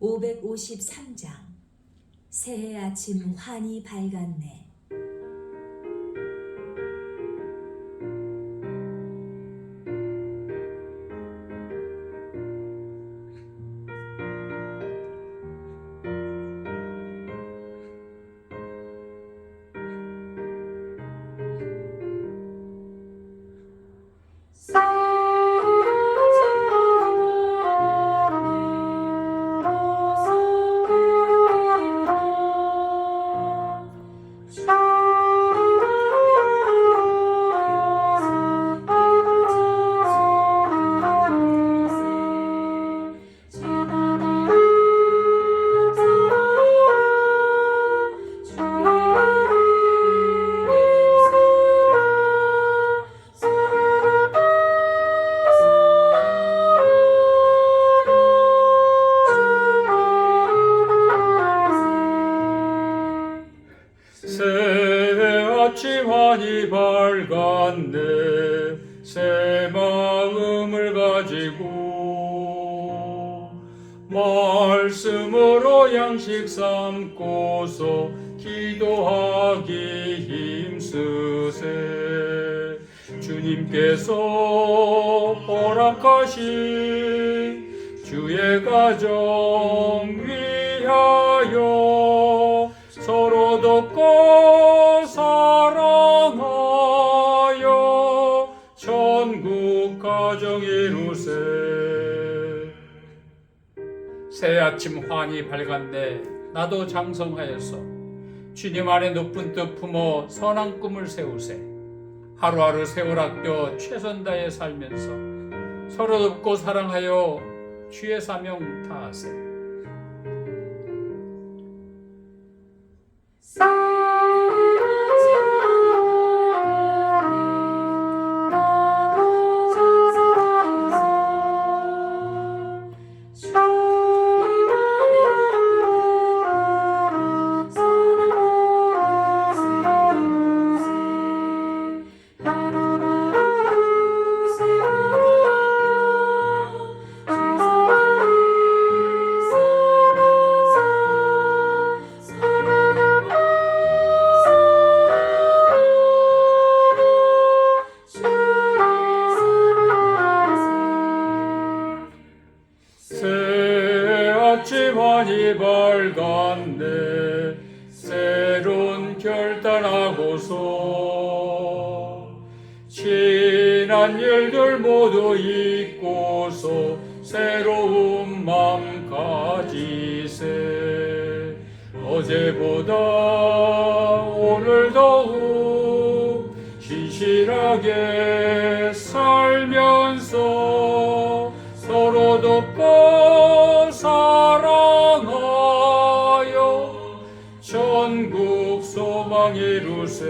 553장 새해 아침 환히 밝았네. 새 아침 하니 밝았네. 새 마음을 가지고 말씀으로 양식 삼고서 기도하기 힘쓰세. 주님께서 허락하신 주의 가정 위 새 아침 환히 밝았네. 나도 장성하였어 주님 안에 높은 뜻 품어 선한 꿈을 세우세. 하루하루 세월 아껴 최선 다해 살면서 서로 돕고 사랑하여 주의 사명 다하세 하니 밝았네. 새로운 결단하고서 지난 일들 모두 잊고서 새로운 맘 가지세. 어제보다 오늘 더욱 신실하게 살면서 서로 돕고 천국 소망 이루세